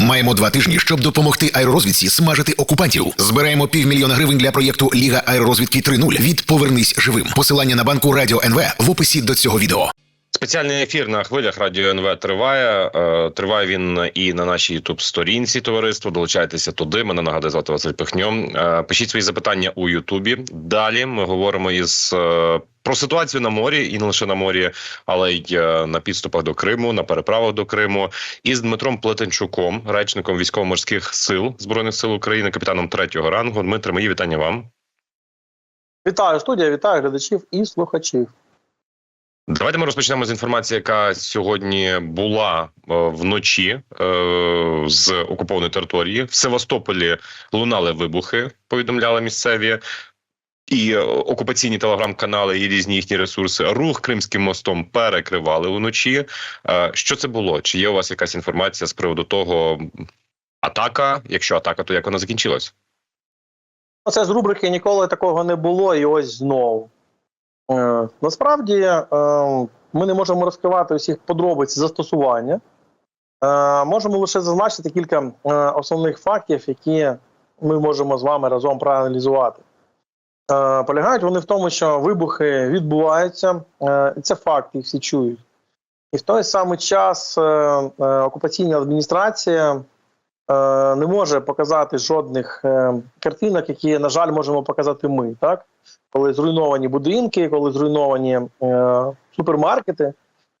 Маємо два тижні, щоб допомогти аеророзвідці смажити окупантів. Збираємо півмільйона гривень для проєкту Ліга аеророзвідки 3.0 від Повернись живим. Посилання на банку Радіо НВ в описі до цього відео. Спеціальний ефір на хвилях радіо НВ триває. Е, Триває він і на нашій ютуб сторінці товариство. Долучайтеся туди. Мене нагадує звати Василь Пихньо. Е, Пишіть свої запитання у Ютубі. Далі ми говоримо із е, про ситуацію на морі і не лише на морі, але й на підступах до Криму, на переправах до Криму. Із Дмитром Плетенчуком, речником військово-морських сил збройних сил України, капітаном третього рангу. Дмитре, мої вітання вам. Вітаю студія, вітаю глядачів і слухачів. Давайте ми розпочнемо з інформації, яка сьогодні була е, вночі е, з окупованої території. В Севастополі лунали вибухи, повідомляли місцеві. І окупаційні телеграм-канали і різні їхні ресурси рух Кримським мостом перекривали вночі. Е, Що це було? Чи є у вас якась інформація з приводу того, атака? Якщо атака, то як вона закінчилась? Це з рубрики ніколи такого не було, і ось знову. Е, насправді е, ми не можемо розкривати усіх подробиць застосування. Е, можемо лише зазначити кілька основних фактів, які ми можемо з вами разом проаналізувати. Полягають вони в тому, що вибухи відбуваються, і це факт, їх всі чують. І в той самий час окупаційна адміністрація не може показати жодних е, картинок, які, на жаль, можемо показати ми. Так? Коли зруйновані будинки, коли зруйновані е, супермаркети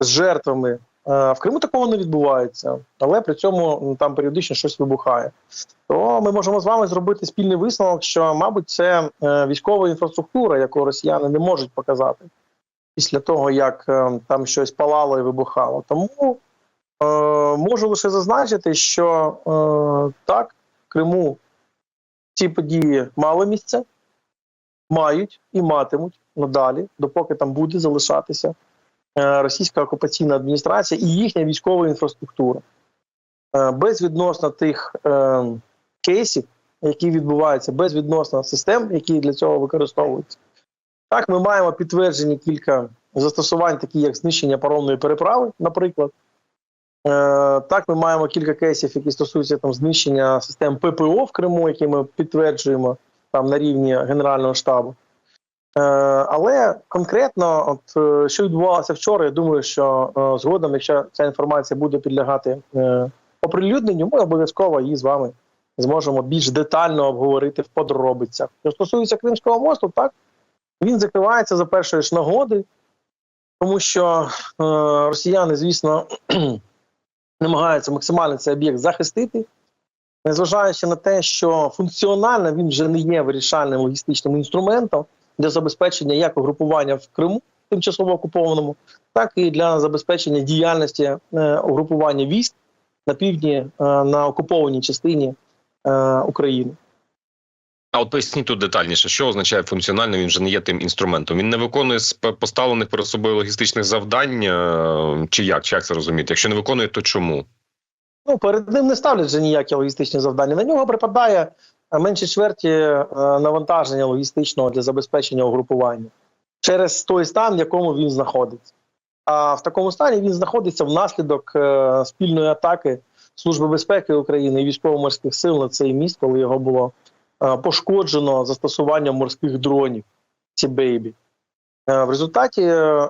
з жертвами. Е, в Криму такого не відбувається, але при цьому там періодично щось вибухає. То ми можемо з вами зробити спільний висновок, що, мабуть, це е, військова інфраструктура, яку росіяни не можуть показати після того, як е, там щось палало і вибухало. Тому е, можу лише зазначити, що е, так, в Криму ці події мали місце, мають і матимуть надалі, допоки там буде залишатися е, російська окупаційна адміністрація і їхня військова інфраструктура. Е, безвідносно тих е, кейсів, які відбуваються, безвідносно систем, які для цього використовуються. Так, ми маємо підтверджені кілька застосувань, такі як знищення паромної переправи, наприклад. Е, так, ми маємо кілька кейсів, які стосуються там знищення систем ППО в Криму, які ми підтверджуємо там на рівні Генерального штабу. Е, але конкретно, от е, що відбувалося вчора, я думаю, що згодом, якщо ця інформація буде підлягати оприлюдненню, ми обов'язково її з вами зможемо більш детально обговорити в подробицях. Що стосується Кримського мосту, так він закривається за першої ж нагоди, тому що росіяни, звісно, намагаються максимально цей об'єкт захистити, незважаючи на те, що функціонально він вже не є вирішальним логістичним інструментом для забезпечення як угрупування в Криму, тимчасово окупованому, так і для забезпечення діяльності е, угрупування військ на півдні е, на окупованій частині е, України. А от поясніть тут детальніше, що означає функціонально, він вже не є тим інструментом. Він не виконує поставлених перед собою логістичних завдань, е, чи як? Чи як це розуміти? Якщо не виконує, то чому? Ну, перед ним не ставлять вже ніякі логістичні завдання. На нього припадає е, менше чверті е, навантаження логістичного для забезпечення угрупування через той стан, в якому він знаходиться. А в такому стані він знаходиться внаслідок спільної атаки Служби безпеки України і військово-морських сил на цей міст, коли його було пошкоджено застосуванням морських дронів. Ці бейбі. Е, в результаті е, е,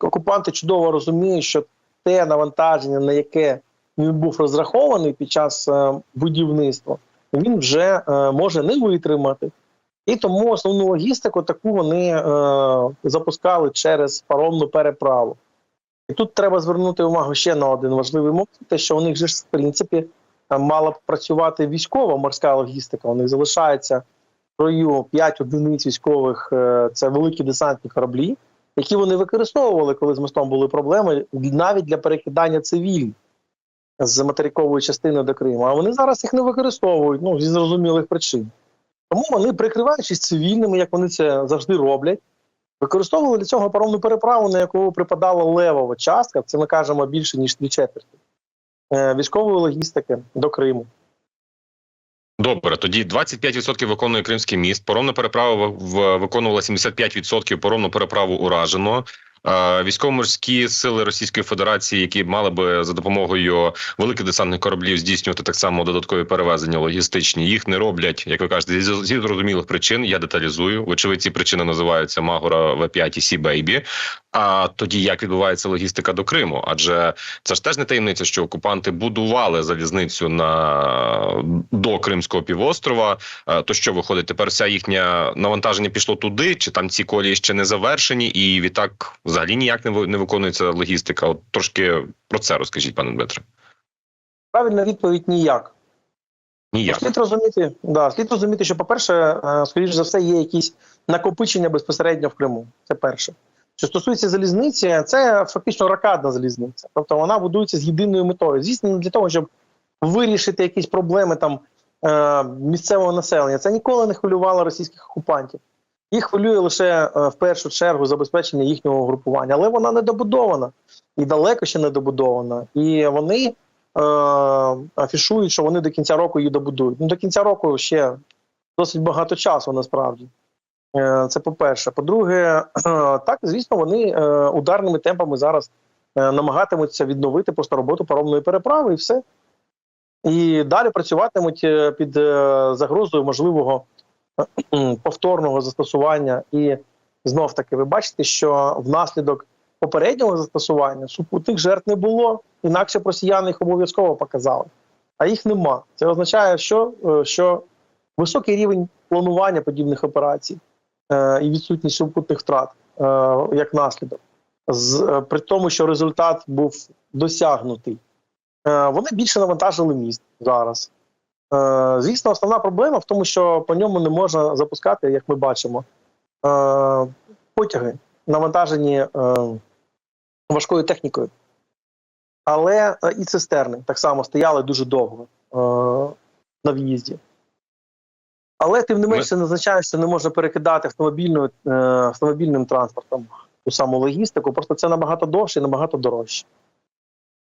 окупанти чудово розуміють, що те навантаження, на яке він був розрахований під час е, будівництва, він вже е, може не витримати. І тому основну логістику таку вони е, запускали через паромну переправу. І тут треба звернути увагу ще на один важливий момент: те, що у них же в принципі, мала б працювати військова морська логістика. У них залишається в строю 5 одиниць військових, е, це великі десантні кораблі, які вони використовували, коли з мостом були проблеми, навіть для перекидання цивільних з материкової частини до Криму. А вони зараз їх не використовують ну, зі зрозумілих причин. Тому вони, прикриваючись цивільними, як вони це завжди роблять, використовували для цього паромну переправу, на яку припадала левова частка, це ми кажемо більше, ніж дві четверті, військової логістики до Криму. Добре, тоді 25% виконує Кримський міст. Поромна переправа виконувала 75%, поромну переправу уражено. Е, військово-морські сили Російської Федерації, які мали би за допомогою великих десантних кораблів здійснювати так само додаткові перевезення логістичні, їх не роблять, як ви кажете, зі, зрозумілих причин. Я деталізую. Вочевидь, ці причини називаються Магора В5 і Сі Бейбі. А тоді як відбувається логістика до Криму? Адже це ж теж не таємниця, що окупанти будували залізницю на до Кримського півострова. Е, То що виходить? Тепер вся їхня навантаження пішло туди, чи там ці колії ще не завершені, і відтак взагалі ніяк не не виконується логістика. От трошки про це розкажіть, пане Дмитре. Правильна відповідь ніяк. Ніяк. Слід розуміти, да, слід розуміти, що, по-перше, е, скоріш за все, є якісь накопичення безпосередньо в Криму. Це перше. Що стосується залізниці, це фактично ракадна залізниця. Тобто вона будується з єдиною метою. Звісно, не для того, щоб вирішити якісь проблеми там е, місцевого населення. Це ніколи не хвилювало російських окупантів. Їх хвилює лише е, в першу чергу забезпечення їхнього групування, але вона не добудована і далеко ще не добудована. І вони е, афішують, що вони до кінця року її добудують. Ну, до кінця року ще досить багато часу насправді. Е, це по-перше. По-друге, так, звісно, вони е, ударними темпами зараз е, намагатимуться відновити просто роботу паромної переправи і все. І далі працюватимуть е, під е, загрозою можливого е, повторного застосування. І знов таки, ви бачите, що внаслідок попереднього застосування супутних жертв не було, інакше б росіяни їх обов'язково показали. А їх нема. Це означає, що, е, що високий рівень планування подібних операцій е, і відсутність супутних втрат е, як наслідок, з, е, при тому, що результат був досягнутий. Е, вони більше навантажили міст зараз. Е, звісно, основна проблема в тому, що по ньому не можна запускати, як ми бачимо, е, потяги, навантажені е, важкою технікою. Але і цистерни так само стояли дуже довго на в'їзді. Але тим не менше, не означає, що не можна перекидати автомобільною, автомобільним транспортом ту саму логістику. Просто це набагато довше і набагато дорожче.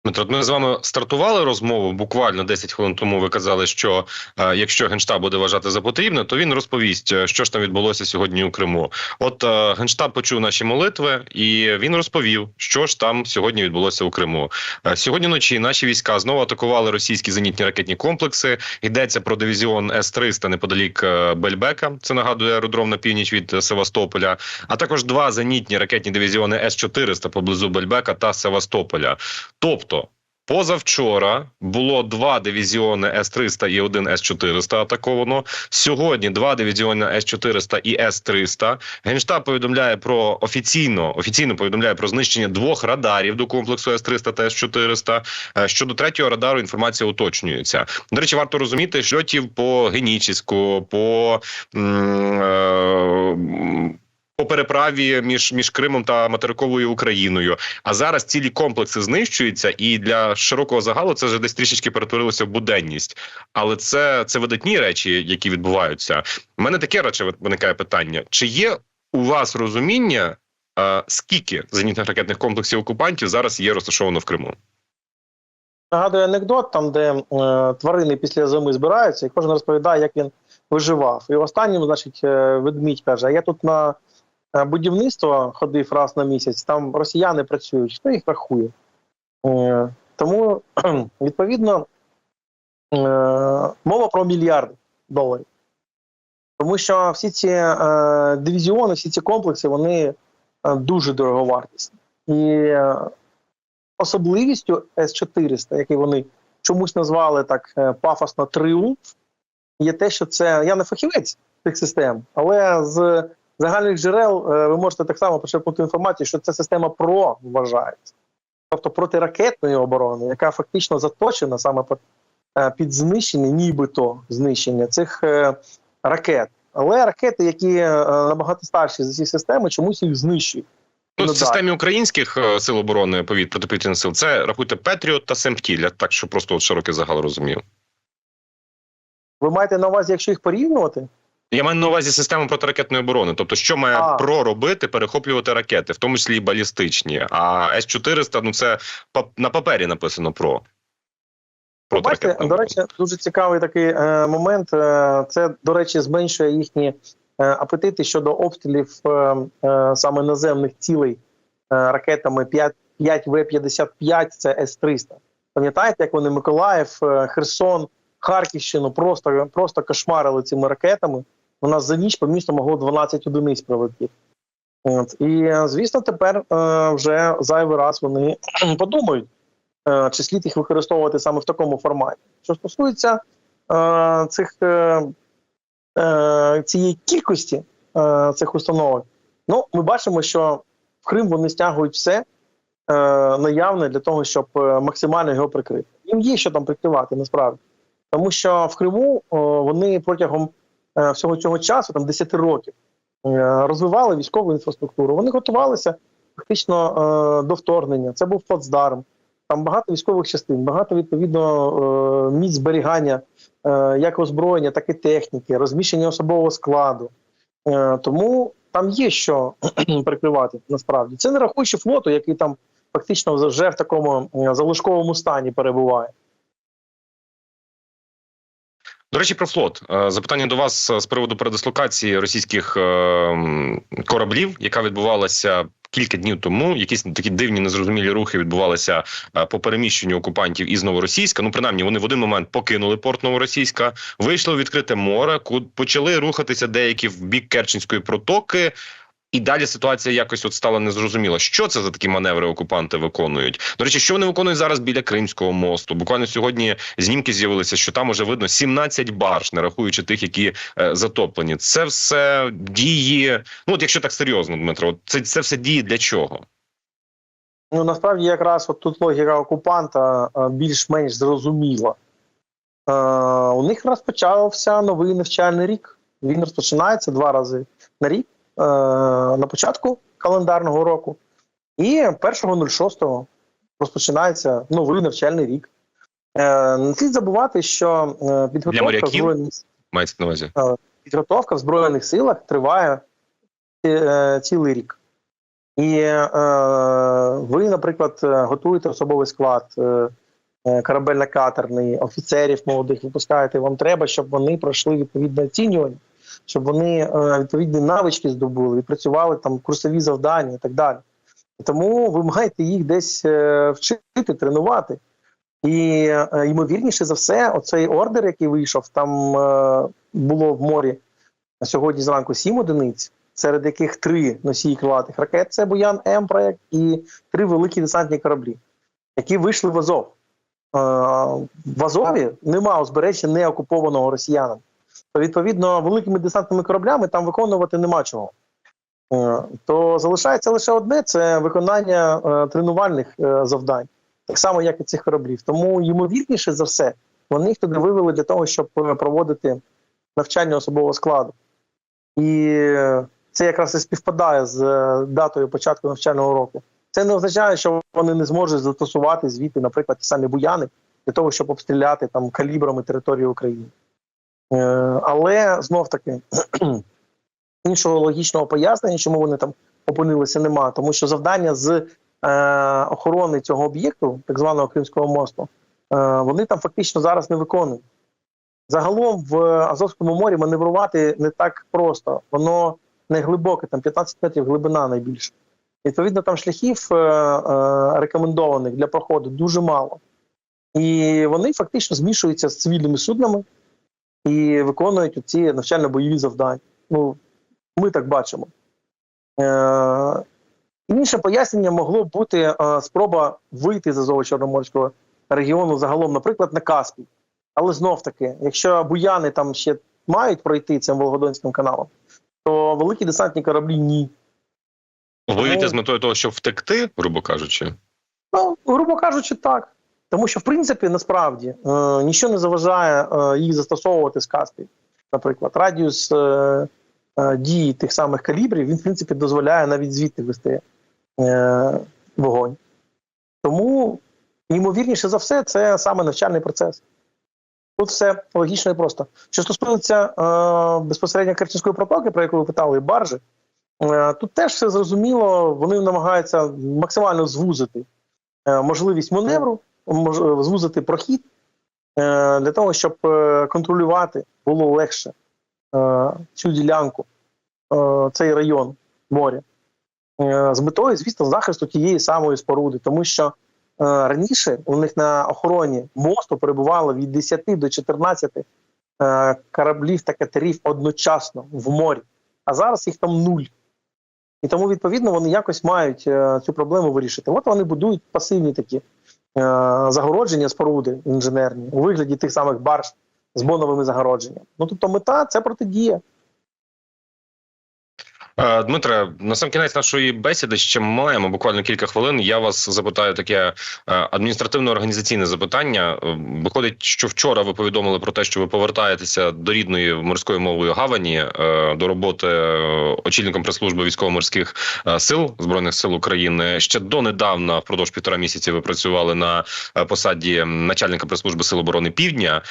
Дмитро, ми з вами стартували розмову буквально 10 хвилин тому. Ви казали, що е, якщо генштаб буде вважати за потрібне, то він розповість, е, що ж там відбулося сьогодні у Криму. От е, генштаб почув наші молитви, і він розповів, що ж там сьогодні відбулося у Криму. Е, сьогодні вночі наші війська знову атакували російські зенітні ракетні комплекси. Йдеться про дивізіон С-300 неподалік е, Бельбека. Це нагадує аеродром на північ від Севастополя. А також два зенітні ракетні дивізіони С-400 поблизу Бельбека та Севастополя. Тобто. Позавчора було два дивізіони С-300 і один С-400 атаковано. Сьогодні два дивізіони С-400 і С-300. Генштаб повідомляє про офіційно офіційно повідомляє про знищення двох радарів до комплексу С-300 та С-400. Е, Щодо третього радару інформація уточнюється. До речі, варто розуміти, що по Генічеську, по м, е, по переправі між між Кримом та материковою Україною. А зараз цілі комплекси знищуються, і для широкого загалу це вже десь трішечки перетворилося в буденність. Але це, це видатні речі, які відбуваються. У мене таке речі виникає питання: чи є у вас розуміння, е, скільки зенітних ракетних комплексів окупантів зараз є розташовано в Криму? Нагадую анекдот, там, де е, тварини після зими збираються, і кожен розповідає, як він виживав. І останнім, значить, е, ведмідь каже: а я тут на е, будівництво ходив раз на місяць, там росіяни працюють, хто їх рахує? Е, тому, відповідно, е, мова про мільярди доларів. Тому що всі ці дивізіони, всі ці комплекси, вони дуже дороговартісні. І особливістю С-400, який вони чомусь назвали так пафосно тріумф, є те, що це я не фахівець цих систем, але з загальних джерел е, ви можете так само почерпнути інформацію, що це система ПРО вважається, тобто протиракетної оборони, яка фактично заточена саме під, е, знищення, нібито знищення цих е, ракет. Але ракети, які набагато старші за ці системи, чомусь їх знищують. Ну, Ну, в системі українських сил оборони повітря протиповітряних сил це рахуйте Петріот та Семптілля, так що просто от широкий загал розумів. Ви маєте на увазі, якщо їх порівнювати? Я маю на увазі систему протиракетної оборони. Тобто, що має А. ПРО робити, перехоплювати ракети, в тому числі і балістичні. А С-400, ну це на папері написано ПРО. Бачите, до речі, дуже цікавий такий е, момент. Е, це, до речі, зменшує їхні е, апетити щодо обстрілів е, е, саме наземних цілей ракетами 5, 5В-55, це С-300. Пам'ятаєте, як вони Миколаїв, е, Херсон, Харківщину просто, просто кошмарили цими ракетами? У нас за ніч по місту могло 12 одиниць прилетіти. От. І, е, звісно, тепер е, вже зайвий раз вони подумають, е, чи слід їх використовувати саме в такому форматі. Що стосується е, цих, е, е, цієї кількості е, цих установок, ну, ми бачимо, що в Крим вони стягують все е, наявне для того, щоб е, максимально його прикрити. Їм є що там прикривати насправді. Тому що в Криму о, вони протягом е, всього цього часу, там 10 років, е, розвивали військову інфраструктуру. Вони готувалися фактично е, до вторгнення. Це був плацдарм. Там багато військових частин, багато відповідно е, місць зберігання е, як озброєння, так і техніки, розміщення особового складу. Е, тому там є що прикривати насправді. Це не рахуючи флоту, який там фактично вже в такому е, залишковому стані перебуває. До речі, про флот. Е, Запитання до вас е, з приводу передислокації російських е, кораблів, яка відбувалася кілька днів тому. Якісь такі дивні незрозумілі рухи відбувалися по переміщенню окупантів із Новоросійська. Ну, принаймні, вони в один момент покинули порт Новоросійська, вийшли у відкрите море, почали рухатися деякі в бік Керченської протоки. І далі ситуація якось от стала незрозуміла. Що це за такі маневри окупанти виконують? До речі, що вони виконують зараз біля Кримського мосту? Буквально сьогодні знімки з'явилися, що там уже видно 17 барж, не рахуючи тих, які е, затоплені. Це все дії. Ну от якщо так серйозно, Дмитро, от це, це все дії для чого? Ну насправді якраз от тут логіка окупанта е, більш-менш зрозуміла. Е, у них розпочався новий навчальний рік. Він розпочинається два рази на рік на початку календарного року, і 1.06 розпочинається новий навчальний рік. Е, не слід забувати, що е, підготовка збройних Мається на увазі? підготовка в Збройних силах триває е, цілий рік. І е, ви, наприклад, е, готуєте особовий склад е, е, корабельно-катерний, офіцерів молодих випускаєте. Вам треба, щоб вони пройшли відповідне оцінювання, щоб вони е, відповідні навички здобули, відпрацювали там курсові завдання і так далі. Тому ви маєте їх десь е, вчити, тренувати. І е, ймовірніше за все, оцей ордер, який вийшов, там було в морі сьогодні зранку сім одиниць, серед яких три носії крилатих ракет це Буян М проект і три великі десантні кораблі, які вийшли в Азов. В Азові нема узбережжя не окупованого росіянам. То, відповідно, великими десантними кораблями там виконувати нема чого. Е, То залишається лише одне це виконання е, тренувальних е, завдань, так само, як і цих кораблів. Тому, ймовірніше за все, вони їх туди вивели для того, щоб проводити навчання особового складу. І це якраз і співпадає з датою початку навчального року. Це не означає, що вони не зможуть застосувати звідти, наприклад, ті самі буяни для того, щоб обстріляти там калібрами територію України. Е, але знов таки іншого логічного пояснення, чому вони там опинилися, нема, тому що завдання з е, охорони цього об'єкту, так званого Кримського мосту, е, вони там фактично зараз не виконують. Загалом в Азовському морі маневрувати не так просто, воно не глибоке, там 15 метрів глибина найбільше. Відповідно, там шляхів рекомендованих для проходу дуже мало. І вони фактично змішуються з цивільними суднами і виконують ці навчально-бойові завдання. Ну, ми так бачимо. Е, інше пояснення могло б бути е, спроба вийти з Азово-Чорноморського регіону загалом, наприклад, на Каспій. Але знов таки, якщо буяни там ще мають пройти цим Волгодонським каналом, то великі десантні кораблі ні. Вийти Ну, з метою того, щоб втекти, грубо кажучи. Ну, грубо кажучи, так. Тому що, в принципі, насправді е, нічого не заважає е, їх застосовувати з Каспій. Наприклад, радіус е, е, дії тих самих калібрів, він, в принципі, дозволяє навіть звідти вести е, вогонь. Тому, ймовірніше за все, це саме навчальний процес. Тут все логічно і просто. Що стосується е, безпосередньо Керченської протоки, про яку ви питали, і баржі, е, тут теж все зрозуміло, вони намагаються максимально звузити е, можливість маневру, звузити прохід е, для того, щоб е, контролювати було легше е, цю ділянку, цей район моря. з метою, звісно, захисту тієї самої споруди, тому що раніше у них на охороні мосту перебувало від 10 до 14 е, кораблів та катерів одночасно в морі, а зараз їх там нуль. І тому, відповідно, вони якось мають цю проблему вирішити. От вони будують пасивні такі загородження споруди інженерні у вигляді тих самих барж з боновими загородженнями. Ну тобто, мета це протидія. Е, Дмитре, на сам кінець нашої бесіди ще маємо буквально кілька хвилин. Я вас запитаю таке е, адміністративно-організаційне запитання. Е, Виходить, що вчора ви повідомили про те, що ви повертаєтеся до рідної морської мової гавані до роботи очільником прес-служби військово-морських сил збройних сил України. Ще донедавна, впродовж півтора місяці, ви працювали на посаді начальника прес-служби Сил оборони Півдня.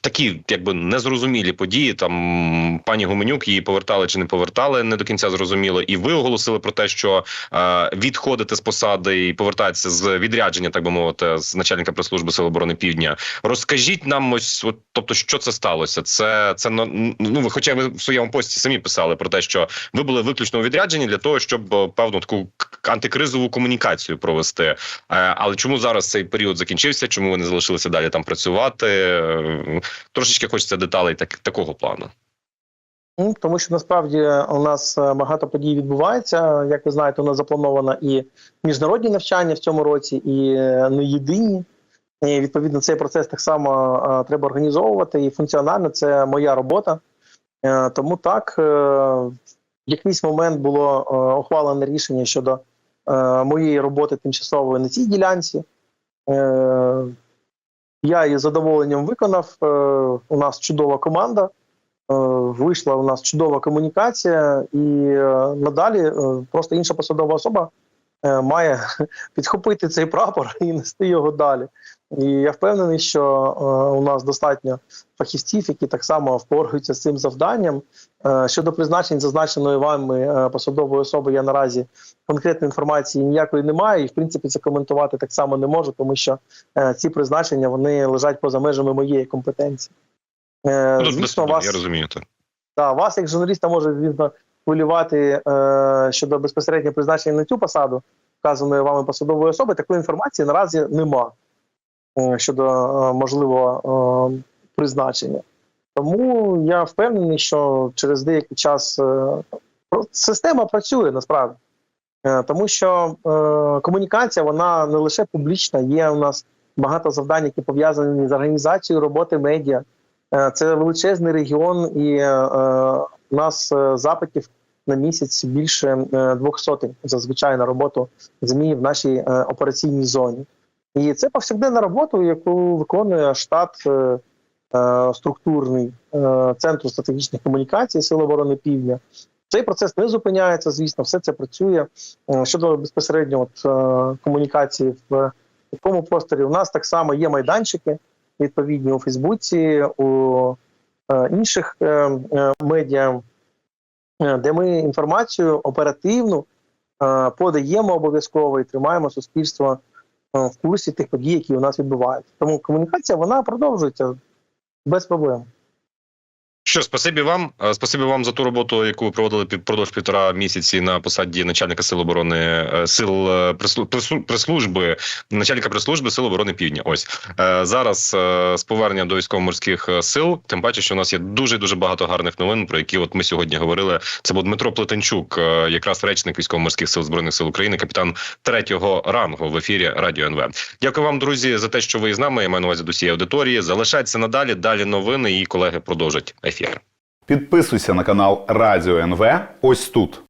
Такі, якби незрозумілі події. Там пані Гуменюк її повертали чи не повертали, не до кінця зрозуміло. І ви оголосили про те, що е, відходите з посади і повертаєтеся з відрядження, так би мовити, з начальника прес-служби Сил оборони Півдня. Розкажіть нам ось, от, тобто, що це сталося? Це це ну, ну ви, хоча ви в своєму пості самі писали про те, що ви були виключно у відрядженні для того, щоб е, певну таку антикризову комунікацію провести. Е, Але чому зараз цей період закінчився? Чому ви не залишилися далі там працювати? Е, Трошечки хочеться деталей так, такого плану. Ну, тому що насправді у нас е, багато подій відбувається. Як ви знаєте, у нас заплановано і міжнародні навчання в цьому році, і не єдині. І відповідно цей процес так само е, треба організовувати. І функціонально це моя робота. Е, тому так, в якийсь момент було ухвалене рішення щодо моєї роботи тимчасової на цій ділянці. Я її задоволенням виконав. У нас чудова команда. Е, вийшла у нас чудова комунікація, і е, надалі е, просто інша посадова особа має підхопити цей прапор і нести його далі. І я впевнений, що у нас достатньо фахівців, які так само впораються з цим завданням. Щодо призначень зазначеної вами посадової особи, я наразі конкретної інформації ніякої не маю, і в принципі це коментувати так само не можу, тому що ці призначення вони лежать поза межами моєї компетенції. Е, Ну, звісно, вас я розумію так. та вас, як журналіста, може звісно хвилювати е, щодо безпосередньо призначення на цю посаду, вказаної вами посадової особи. Такої інформації наразі нема е, щодо е, можливого е, призначення. Тому я впевнений, що через деякий час е, система працює насправді. Е, тому що е, комунікація вона не лише публічна, є у нас багато завдань, які пов'язані з організацією роботи медіа. Е, Це величезний регіон, і е, е, у нас запитів на місяць більше двох сотень зазвичай на роботу ЗМІ в нашій операційній зоні. І це повсякденна робота, яку виконує штат структурний центру стратегічних комунікацій Сил оборони Півдня. Цей процес не зупиняється, звісно, все це працює. Щодо безпосередньо от, комунікації в такому просторі, у нас так само є майданчики відповідні у Фейсбуці, у е, інших е, е, медіа, де ми інформацію оперативну подаємо обов'язково і тримаємо суспільство в курсі тих подій, які у нас відбуваються. Тому комунікація вона продовжується без проблем. Що, спасибі вам. Е, Спасибі вам за ту роботу, яку ви проводили під продовж півтора місяці на посаді начальника сил оборони е, сил е, прес-служби, начальника прес-служби сил оборони Півдня. Ось зараз з повернення до військово-морських сил. Тим паче, що у нас є дуже дуже багато гарних новин, про які от ми сьогодні говорили. Це був Дмитро Плетенчук, якраз речник військово-морських сил збройних сил України, капітан третього рангу в ефірі Радіо НВ. Дякую вам, друзі, за те, що ви з нами. Я маю на увазі до всієї аудиторії. Залишайтеся надалі. Далі новини і колеги продовжать ефір. Підписуйся на канал Радіо НВ ось тут.